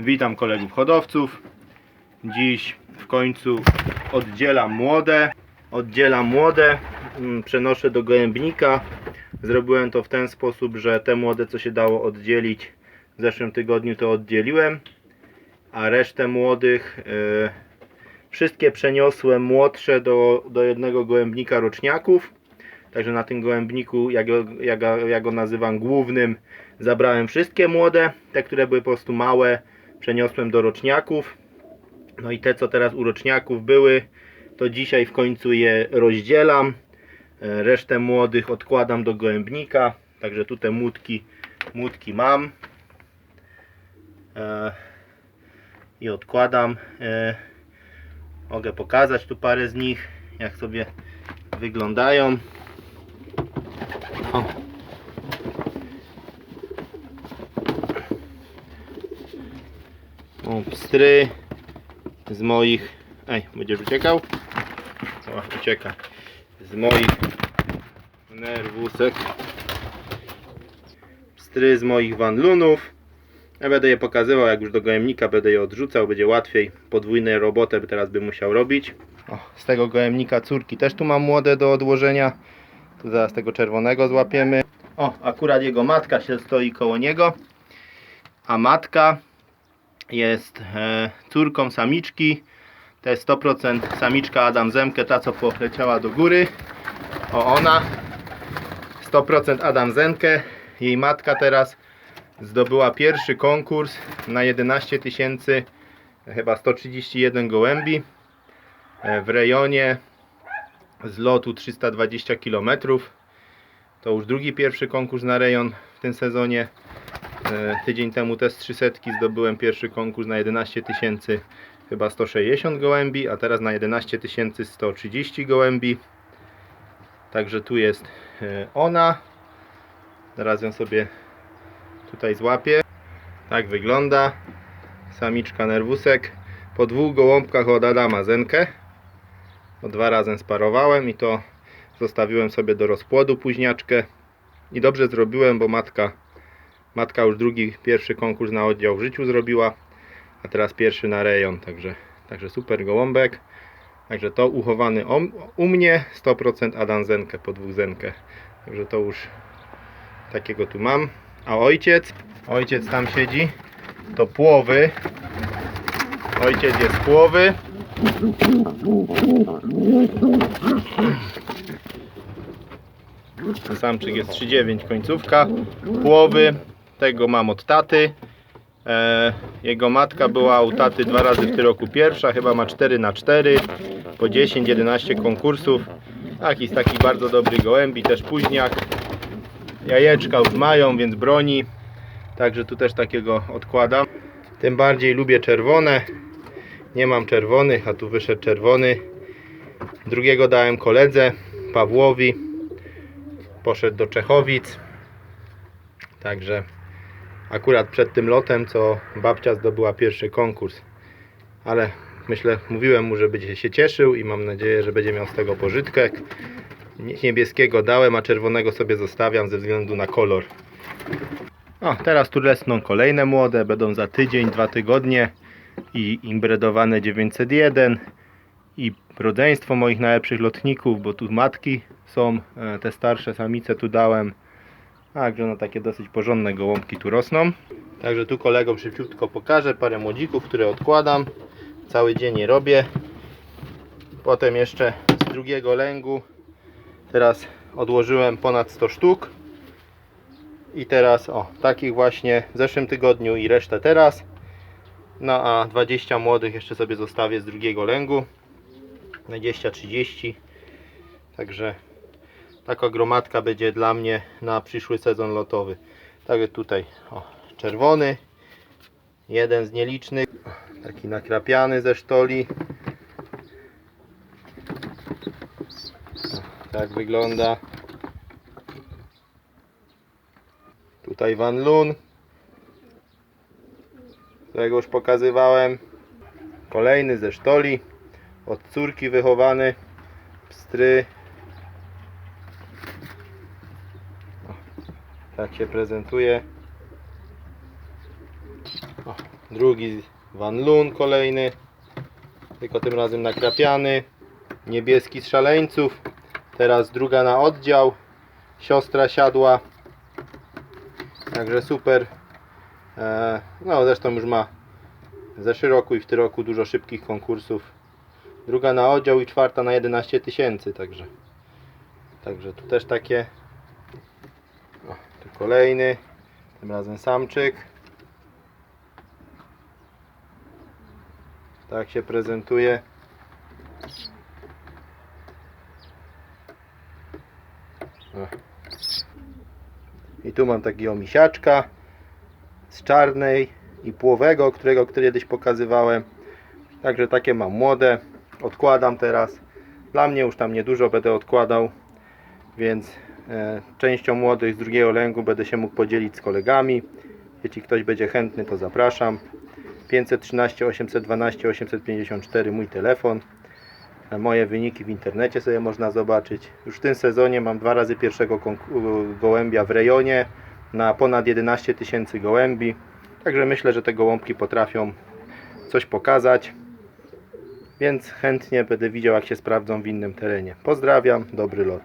Witam kolegów hodowców. Dziś w końcu oddzielam młode. Oddzielam młode, mm, przenoszę do gołębnika. Zrobiłem to w ten sposób, że te młode co się dało oddzielić w zeszłym tygodniu to oddzieliłem, a resztę młodych e, wszystkie przeniosłem młodsze do, do jednego gołębnika roczniaków. Także na tym gołębniku, jak, jak, go- ja go nazywam głównym, zabrałem wszystkie młode, te które były po prostu małe, przeniosłem do roczniaków. No i te co teraz u roczniaków były, to dzisiaj w końcu je rozdzielam. E, Resztę młodych odkładam do gołębnika. Także tu te młódki mam. E, I odkładam. E, Mogę pokazać tu parę z nich, jak sobie wyglądają. O. O, pstry z moich. Ej, będziesz uciekał? O, ucieka. Z moich nerwusek. Pstry z moich wanlunów. Ja będę je pokazywał, jak już do gołębnika będę je odrzucał, będzie łatwiej. Podwójną robotę teraz bym musiał robić. O, z tego gołębnika córki też tu mam młode do odłożenia. Tu zaraz tego czerwonego złapiemy. O, akurat jego matka się stoi koło niego. A matka jest e, córką samiczki. To jest 100% samiczka Adam Zemke, ta co poleciała do góry. O ona. 100% Adam Zemke. Jej matka teraz zdobyła pierwszy konkurs na 11 tysięcy chyba 131 gołębi e, w rejonie z lotu 320 km. To już drugi pierwszy konkurs na rejon w tym sezonie. E, Tydzień temu też 300 zdobyłem pierwszy konkurs na 11 tysięcy chyba 160 gołębi, a teraz na 11 tysięcy 130 gołębi. Także tu jest e, ona. Teraz ją sobie tutaj złapię. Tak wygląda. Samiczka nerwusek. Po dwóch gołąbkach od Adama Zenkę. O dwa razy sparowałem i to zostawiłem sobie do rozpłodu późniaczkę. I dobrze zrobiłem, bo matka, matka już drugi, pierwszy konkurs na oddział w życiu zrobiła, a teraz pierwszy na rejon. Także, także super gołąbek. Także to uchowany o, u mnie 100% Adam Zenkę po dwóch Zenkę. Także to już takiego tu mam. A ojciec, ojciec tam siedzi, to płowy. Ojciec jest płowy. Samczyk jest 3,9 końcówka. Płowy tego mam od taty. E, jego matka była u taty dwa razy w tym roku pierwsza, chyba ma 4 na 4 po 10-11 konkursów. Jakiś taki bardzo dobry gołębi, też późniak. Jajeczka już mają, więc broni. Także tu też takiego odkładam. Tym bardziej lubię czerwone. Nie mam czerwonych, a tu wyszedł czerwony. Drugiego dałem koledze, Pawłowi. Poszedł do Czechowic. Także akurat przed tym lotem, co babcia zdobyła pierwszy konkurs. Ale myślę, mówiłem mu, że będzie się cieszył i mam nadzieję, że będzie miał z tego pożytek. Nie- Niebieskiego dałem, a czerwonego sobie zostawiam ze względu na kolor. O, teraz tu lesną kolejne młode, będą za tydzień, dwa tygodnie i imbredowane 901 i rodzeństwo moich najlepszych lotników, bo tu matki są, e, te starsze samice tu dałem. Także no takie dosyć porządne gołąbki tu rosną. Także tu kolegom szybciutko pokażę parę młodzików, które odkładam. Cały dzień je robię. Potem jeszcze z drugiego lęgu Teraz odłożyłem ponad 100 sztuk. I teraz o, takich właśnie w zeszłym tygodniu i resztę teraz. No a 20 młodych jeszcze sobie zostawię z drugiego lęgu. 20-30. Także taka gromadka będzie dla mnie na przyszły sezon lotowy. Także tutaj o, czerwony. Jeden z nielicznych. Taki nakrapiany ze sztoli. Tak wygląda. Tutaj Van Loon. Którego już pokazywałem. Kolejny ze sztoli. Od córki wychowany. Pstry. O, Tak się prezentuje. O, Drugi Van Loon kolejny. Tylko tym razem nakrapiany. Niebieski z szaleńców. Teraz druga na oddział. Siostra siadła. Także super. E, no zresztą już ma w zeszłym roku i w tym roku dużo szybkich konkursów. Druga na oddział i czwarta na 11 tysięcy, także. Także tu też takie. Kolejny. Tym razem samczyk. Tak się prezentuje. I tu mam takiego misiaczka z czarnej i płowego, którego kiedyś pokazywałem. Także takie mam młode. Odkładam teraz. Dla mnie już tam niedużo będę odkładał, więc częścią młodych z drugiego lęgu będę się mógł podzielić z kolegami. Jeśli ktoś będzie chętny, to zapraszam. 513 812 854 mój telefon. E, Moje wyniki w internecie sobie można zobaczyć. Już w tym sezonie mam dwa razy pierwszego konku- gołębia w rejonie na ponad 11 tysięcy gołębi. Także myślę, że te gołąbki potrafią coś pokazać. Więc chętnie będę widział, jak się sprawdzą w innym terenie. Pozdrawiam, dobry lot.